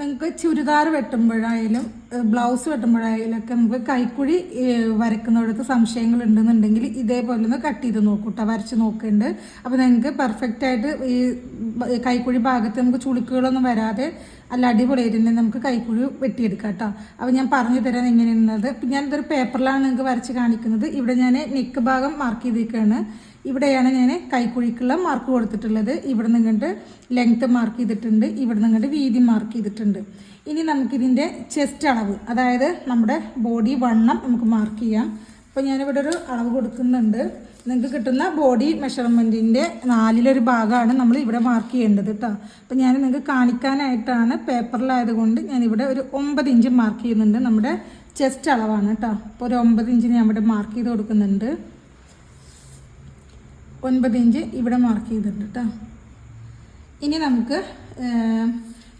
നിങ്ങൾക്ക് ചുരിദാർ വെട്ടുമ്പോഴായാലും ബ്ലൗസ് വെട്ടുമ്പോഴായാലൊക്കെ നമുക്ക് കൈക്കുഴി വരക്കുന്നിടത്ത് സംശയങ്ങൾ ഉണ്ടെന്നുണ്ടെങ്കിൽ ഇതേപോലെ ഒന്ന് കട്ട് ചെയ്ത് നോക്കൂട്ടോ വരച്ച് നോക്കുന്നുണ്ട് അപ്പോൾ നിങ്ങൾക്ക് പെർഫെക്റ്റ് ആയിട്ട് ഈ കൈക്കുഴി ഭാഗത്ത് നമുക്ക് ചുളുക്കുകളൊന്നും വരാതെ അല്ല അടിപൊളിയായിട്ട് നമുക്ക് കൈക്കുഴി വെട്ടിയെടുക്കാം കേട്ടോ അപ്പോൾ ഞാൻ പറഞ്ഞു തരാൻ ഞാൻ ഞാനിതൊരു പേപ്പറിലാണ് നിങ്ങൾക്ക് വരച്ച് കാണിക്കുന്നത്. ഇവിടെ ഞാൻ നെക്ക് ഭാഗം മാർക്ക് ചെയ്തിരിക്കുകയാണ് ഇവിടെയാണ് ഞാൻ കൈക്കുഴിക്കുള്ള മാർക്ക് കൊടുത്തിട്ടുള്ളത്. ഇവിടെ നിങ്ങണ്ട് ലെങ്ത്ത് മാർക്ക് ചെയ്തിട്ടുണ്ട്. ഇവിടെ നിങ്ങണ്ട് വീതി മാർക്ക് ചെയ്തിട്ടുണ്ട്. ഇനി നമുക്കിതിന്റെ ചെസ്റ്റ് അളവ് അതായത് നമ്മുടെ ബോഡി വണ്ണം നമുക്ക് മാർക്ക് ചെയ്യാം. അപ്പോൾ ഞാനിവിടെ ഒരു അളവ് കൊടുക്കുന്നുണ്ട്. നിങ്ങൾക്ക് കിട്ടുന്ന ബോഡി മെഷർമെന്റിന്റെ നാലിലൊരു ഭാഗമാണ് നമ്മൾ ഇവിടെ മാർക്ക് ചെയ്യേണ്ടത് കേട്ടോ അപ്പോൾ ഞാൻ നിങ്ങൾക്ക് കാണിക്കാനായിട്ടാണ് പേപ്പറിലായതുകൊണ്ട് ഞാനിവിടെ ഒരു ഒമ്പത് ഇഞ്ച് മാർക്ക് ചെയ്യുന്നുണ്ട്. നമ്മുടെ ചെസ്റ്റ് അളവാണ് കേട്ടോ അപ്പോൾ ഒരു ഒമ്പത് ഇഞ്ച് ഞാൻ ഇവിടെ മാർക്ക് ചെയ്ത് കൊടുക്കുന്നുണ്ട്. ഒൻപത് ഇഞ്ച് ഇവിടെ മാർക്ക് ചെയ്തിട്ടുണ്ട് കേട്ടോ ഇനി നമുക്ക്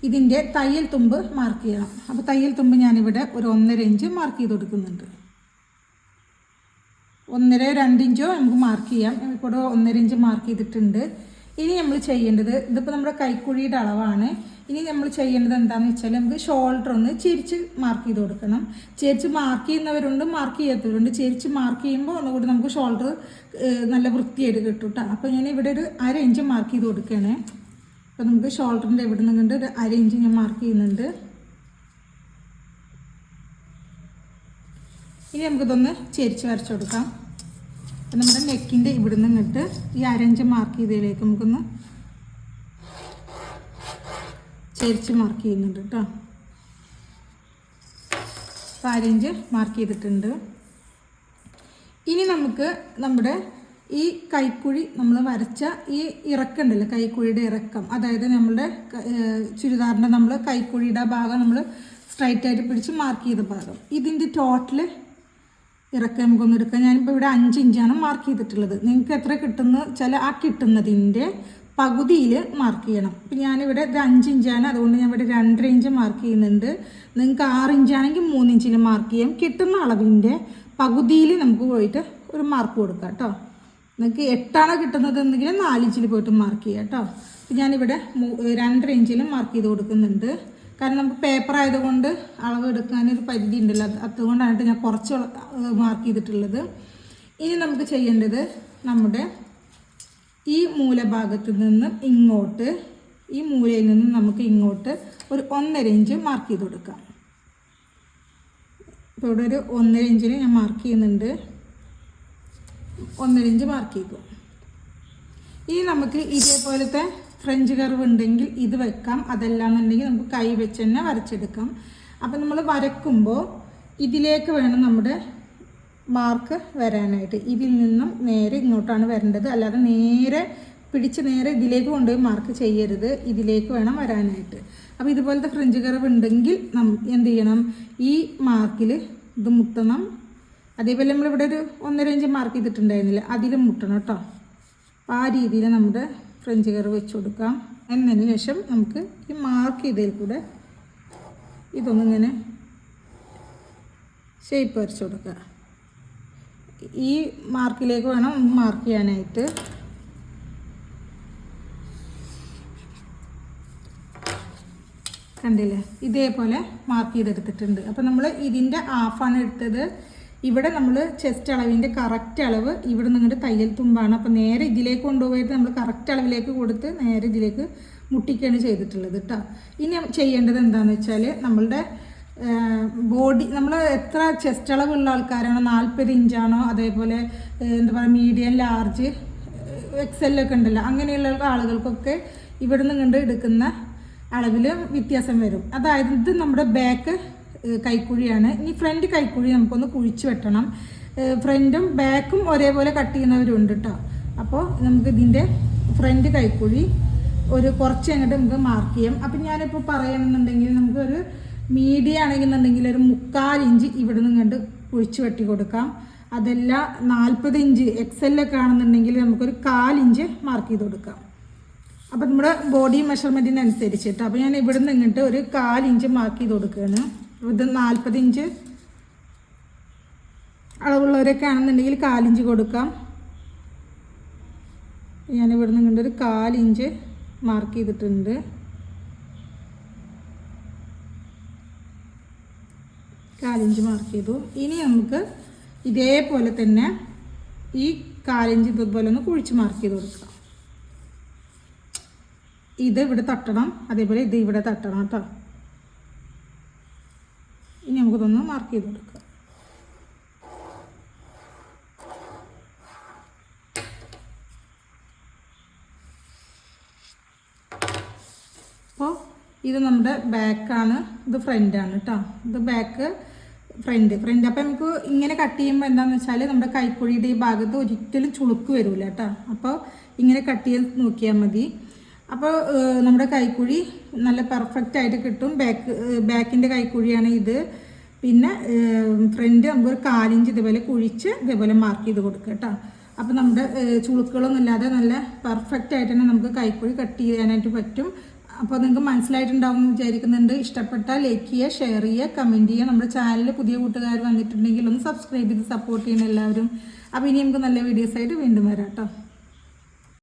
ഇതിന്റെ തയ്യൽ തുമ്പ് മാർക്ക് ചെയ്യണം. അപ്പോൾ തയ്യൽ തുമ്പ് ഞാനിവിടെ ഒരു ഒന്നര ഇഞ്ച് മാർക്ക് ചെയ്ത് കൊടുക്കുന്നുണ്ട് ഒന്നര രണ്ട് ഇഞ്ചോ നമുക്ക് മാർക്ക് ചെയ്യാം. ഇവിടെ ഒന്നര ഇഞ്ച് മാർക്ക് ചെയ്തിട്ടുണ്ട്. ഇനി നമ്മൾ ചെയ്യേണ്ടത് ഇതിപ്പോൾ നമ്മുടെ കൈക്കുഴിയുടെ അളവാണ്. ഇനി നമ്മൾ ചെയ്യേണ്ടത് എന്താണെന്ന് വെച്ചാൽ നമുക്ക് ഷോൾഡർ ഒന്ന് ചെരിച്ച് മാർക്ക് ചെയ്ത് കൊടുക്കണം ചെരിച്ച് മാർക്ക് ചെയ്യുന്നവരുണ്ട് മാർക്ക് ചെയ്യാത്തവരുണ്ട്. ചെരിച്ച് മാർക്ക് ചെയ്യുമ്പോൾ ഒന്നുകൂടി നമുക്ക് ഷോൾഡർ നല്ല വൃത്തിയായിട്ട് കിട്ടും കേട്ടോ അപ്പോൾ ഞാൻ ഇവിടെ ഒരു അര ഇഞ്ച് മാർക്ക് ചെയ്ത് കൊടുക്കുകയാണ് അപ്പോൾ നമുക്ക് ഷോൾഡറിന്റെ ഇവിടെ നിന്ന് കണ്ട് ഒരു ഇഞ്ച് ഞാൻ മാർക്ക് ചെയ്യുന്നുണ്ട്. ഇനി നമുക്കിതൊന്ന് ചെരിച്ച് വരച്ചു കൊടുക്കാം. അപ്പം നമ്മുടെ നെക്കിന്റെ ഇവിടെ നിന്ന് ഇങ്ങോട്ട് ഈ അരഞ്ച് മാർക്ക് ചെയ്തതിലേക്ക് നമുക്കൊന്ന് ചെരിച്ച് മാർക്ക് ചെയ്യുന്നുണ്ട് കേട്ടോ. അപ്പോൾ അരഞ്ച് മാർക്ക് ചെയ്തിട്ടുണ്ട്. ഇനി നമുക്ക് നമ്മുടെ ഈ കൈക്കുഴി നമ്മൾ വരച്ച ഈ ഇറക്കുണ്ടല്ലോ കൈക്കുഴിയുടെ ഇറക്കം. അതായത് നമ്മളുടെ ചുരിദാറിന്റെ നമ്മൾ കൈക്കുഴിയുടെ ഭാഗം നമ്മൾ സ്ട്രൈറ്റ് ആയിട്ട് പിടിച്ച് മാർക്ക് ചെയ്ത ഭാഗം. ഇതിന്റെ ടോട്ടൽ ഇറക്കം നമുക്കൊന്ന് എടുക്കാം. ഞാനിപ്പോൾ ഇവിടെ അഞ്ച് ഇഞ്ചാണ് മാർക്ക് ചെയ്തിട്ടുള്ളത്. നിങ്ങൾക്ക് എത്ര കിട്ടുന്ന ചില ആ കിട്ടുന്നതിന്റെ പകുതിയിൽ മാർക്ക് ചെയ്യണം. ഇപ്പം ഞാനിവിടെ ഇത് അഞ്ച് ഇഞ്ചാണ് അതുകൊണ്ട് ഞാൻ ഇവിടെ രണ്ടര ഇഞ്ച് മാർക്ക് ചെയ്യുന്നുണ്ട്. നിങ്ങൾക്ക് ആറ് ഇഞ്ചാണെങ്കിൽ മൂന്ന് ഇഞ്ചിൽ മാർക്ക് ചെയ്യാം. കിട്ടുന്ന അളവിന്റെ പകുതിയിൽ നമുക്ക് പോയിട്ട് ഒരു മാർക്ക് കൊടുക്കാം കേട്ടോ. നിങ്ങൾക്ക് എട്ടാണ് കിട്ടുന്നത് എന്നെങ്കിൽ നാലിഞ്ചിൽ പോയിട്ട് മാർക്ക് ചെയ്യാം കേട്ടോ. അപ്പം ഞാനിവിടെ രണ്ടര ഇഞ്ചിലും മാർക്ക് ചെയ്ത് കൊടുക്കുന്നുണ്ട്. കാരണം നമുക്ക് പേപ്പർ ആയതുകൊണ്ട് അളവ് എടുക്കാനൊരു പരിധി ഉണ്ടല്ലോ. അതുകൊണ്ടാണ് ഞാൻ കുറച്ച് മാർക്ക് ചെയ്തിട്ടുള്ളത്. ഇനി നമുക്ക് ചെയ്യേണ്ടത് നമ്മുടെ ഈ മൂലഭാഗത്ത് നിന്ന് ഇങ്ങോട്ട് ഈ മൂലയിൽ നിന്ന് നമുക്ക് ഇങ്ങോട്ട് ഒരു ഒന്നര ഇഞ്ച് മാർക്ക് ചെയ്ത് കൊടുക്കാം. ഇപ്പോൾ ഇവിടെ ഒരു ഒന്നര ഇഞ്ചിന് ഞാൻ മാർക്ക് ചെയ്യുന്നുണ്ട്. ഒന്നര ഇഞ്ച് മാർക്ക് ചെയ്തു. ഇനി നമുക്ക് ഇതേപോലത്തെ ഫ്രഞ്ച് കർവ് ഉണ്ടെങ്കിൽ ഇത് വെക്കാം. അതല്ലാന്നുണ്ടെങ്കിൽ നമുക്ക് കൈ വെച്ച് തന്നെ വരച്ചെടുക്കാം. അപ്പം നമ്മൾ വരക്കുമ്പോൾ ഇതിലേക്ക് വേണം നമ്മുടെ മാർക്ക് വരാനായിട്ട്. ഇതിൽ നിന്നും നേരെ ഇങ്ങോട്ടാണ് വരേണ്ടത്. അല്ലാതെ നേരെ പിടിച്ച് നേരെ ഇതിലേക്ക് കൊണ്ടുപോയി മാർക്ക് ചെയ്യരുത്. ഇതിലേക്ക് വേണം വരാനായിട്ട്. അപ്പോൾ ഇതുപോലത്തെ ഫ്രഞ്ച് കർവ് ഉണ്ടെങ്കിൽ നം എന്ത് ചെയ്യണം? ഈ മാർക്കിൽ ഇത് മുട്ടണം അതേപോലെ നമ്മളിവിടെ ഒരു ഒന്നര ഇഞ്ച് മാർക്ക് ചെയ്തിട്ടുണ്ടായിരുന്നില്ല. അതിലും മുട്ടണം കേട്ടോ. അപ്പോൾ ആ രീതിയിൽ നമ്മുടെ ഫ്രഞ്ച് കയർ വെച്ച് കൊടുക്കാം. എന്നതിന് ശേഷം നമുക്ക് ഈ മാർക്ക് ചെയ്തതിൽ കൂടെ ഇതൊന്നിങ്ങനെ ഷേപ്പ് വരച്ച് കൊടുക്കുക. ഈ മാർക്കിലേക്ക് വേണം മാർക്ക് ചെയ്യാനായിട്ട്. കണ്ടില്ലേ? ഇതേപോലെ മാർക്ക് ചെയ്തെടുത്തിട്ടുണ്ട്. അപ്പോൾ നമ്മൾ ഇതിന്റെ ഹാഫാണ് എടുത്തത്. ഇവിടെ നമ്മൾ ചെസ്റ്റ് അളവിന്റെ കറക്റ്റ് അളവ് ഇവിടെ നിങ്ങളുടെ തയ്യൽ തുമ്പാണ്. അപ്പോൾ നേരെ ഇതിലേക്ക് കൊണ്ടുപോയിട്ട് നമ്മൾ കറക്റ്റ് അളവിലേക്ക് കൊടുത്ത് നേരെ ഇതിലേക്ക് മുട്ടിക്കുകയാണ് ചെയ്തിട്ടുള്ളത് കേട്ടോ ഇനി ചെയ്യേണ്ടത് എന്താണെന്ന് വെച്ചാൽ നമ്മളുടെ ബോഡി നമ്മൾ എത്ര ചെസ്റ്റ് അളവുള്ള ആൾക്കാരാണോ നാൽപ്പത് ഇഞ്ചാണോ അതേപോലെ എന്താ പറയുക മീഡിയം ലാർജ് എക്സെല്ലൊക്കെ ഉണ്ടല്ലോ അങ്ങനെയുള്ള ആളുകൾക്കൊക്കെ ഇവിടെ നിന്ന് കണ്ട് എടുക്കുന്ന അളവിൽ വ്യത്യാസം വരും. അതായത് ഇത് നമ്മുടെ ബാക്ക് കൈക്കുഴിയാണ്. ഇനി ഫ്രണ്ട് കൈക്കുഴി നമുക്കൊന്ന് കുഴിച്ച് വെട്ടണം. ഫ്രണ്ടും ബാക്കും ഒരേപോലെ കട്ട് ചെയ്യുന്നവരുണ്ട് കേട്ടോ അപ്പോൾ നമുക്ക് ഇതിന്റെ ഫ്രണ്ട് കൈക്കുഴി ഒരു കുറച്ച് അങ്ങോട്ട് നമുക്ക് മാർക്ക് ചെയ്യാം. അപ്പം ഞാനിപ്പോൾ പറയണമെന്നുണ്ടെങ്കിൽ നമുക്കൊരു മീഡിയം ആണെന്നുണ്ടെങ്കിൽ ഒരു മുക്കാൽ ഇഞ്ച് ഇവിടെ നിന്ന് കണ്ട് കുഴിച്ച് വെട്ടി കൊടുക്കാം. അതല്ല നാൽപ്പത് ഇഞ്ച് എക്സെല്ലൊക്കെ ആണെന്നുണ്ടെങ്കിൽ നമുക്കൊരു കാലിഞ്ച് മാർക്ക് ചെയ്ത് കൊടുക്കാം. അപ്പം നമ്മുടെ ബോഡി മെഷർമെന്റിനനുസരിച്ചിട്ട് അപ്പോൾ ഞാൻ ഇവിടെ നിന്ന് ഇങ്ങോട്ട് ഒരു കാലിഞ്ച് മാർക്ക് ചെയ്ത് കൊടുക്കുകയാണ്. ഇത് നാൽപ്പത് ഇഞ്ച് അളവുള്ളവരൊക്കെ ആണെന്നുണ്ടെങ്കിൽ കാലിഞ്ച് കൊടുക്കാം. ഞാൻ ഇവിടെ നിന്ന് ഇങ്ങോട്ട് ഒരു കാലിഞ്ച് മാർക്ക് ചെയ്തിട്ടുണ്ട്. കാലിഞ്ച് മാർക്ക് ചെയ്തു. ഇനി നമുക്ക് ഇതേപോലെ തന്നെ ഈ കാലിഞ്ച് ഇതുപോലെ ഒന്ന് കുഴിച്ച് മാർക്ക് ചെയ്ത് കൊടുക്കാം. ഇത് ഇവിടെ തട്ടണം. അതേപോലെ ഇത് ഇവിടെ തട്ടണം കേട്ടോ ഇനി നമുക്കിതൊന്ന് മാർക്ക് ചെയ്ത് കൊടുക്കുക. അപ്പോൾ ഇത് നമ്മുടെ ബാക്കാണ് ഇത് ഫ്രണ്ടാണ് കേട്ടോ ഇത് ബാക്ക് ഫ്രണ്ട് ഫ്രണ്ട് അപ്പോൾ നമുക്ക് ഇങ്ങനെ കട്ട് ചെയ്യുമ്പോൾ എന്താണെന്ന് വെച്ചാൽ നമ്മുടെ കൈക്കുഴിയുടെ ഈ ഭാഗത്ത് ഒരിക്കലും ചുളുക്ക് വരില്ല കേട്ടോ അപ്പോൾ ഇങ്ങനെ കട്ട് ചെയ്ത് നോക്കിയാൽ മതി. അപ്പോൾ നമ്മുടെ കൈക്കുഴി നല്ല പെർഫെക്റ്റ് ആയിട്ട് കിട്ടും. ബാക്ക് ബാക്കിന്റെ കൈക്കുഴിയാണ് ഇത്. പിന്നെ ഫ്രണ്ട് നമുക്ക് ഒരു കാലിഞ്ച് ഇതുപോലെ കുഴിച്ച് ഇതേപോലെ മാർക്ക് ചെയ്ത് കൊടുക്കുക കേട്ടോ. അപ്പോൾ നമ്മുടെ ചുളുക്കുകളൊന്നും ഇല്ലാതെ നല്ല പെർഫെക്റ്റ് ആയിട്ട് തന്നെ നമുക്ക് കൈക്കുഴി കട്ട് ചെയ്യാനായിട്ട് പറ്റും. അപ്പോൾ നിങ്ങൾക്ക് മനസ്സിലായിട്ടുണ്ടാവും വിചാരിക്കുന്നുണ്ട്. ഇഷ്ടപ്പെട്ടാൽ ലൈക്ക് ചെയ്യുക ഷെയർ ചെയ്യുക കമന്റ് ചെയ്യുക. നമ്മുടെ ചാനലിൽ പുതിയ കൂട്ടുകാർ വന്നിട്ടുണ്ടെങ്കിൽ ഒന്ന് സബ്സ്ക്രൈബ് ചെയ്ത് സപ്പോർട്ട് ചെയ്യുന്ന എല്ലാവരും. അപ്പോൾ ഇനി നമുക്ക് നല്ല വീഡിയോസ് ആയിട്ട് വീണ്ടും വരാം കേട്ടോ.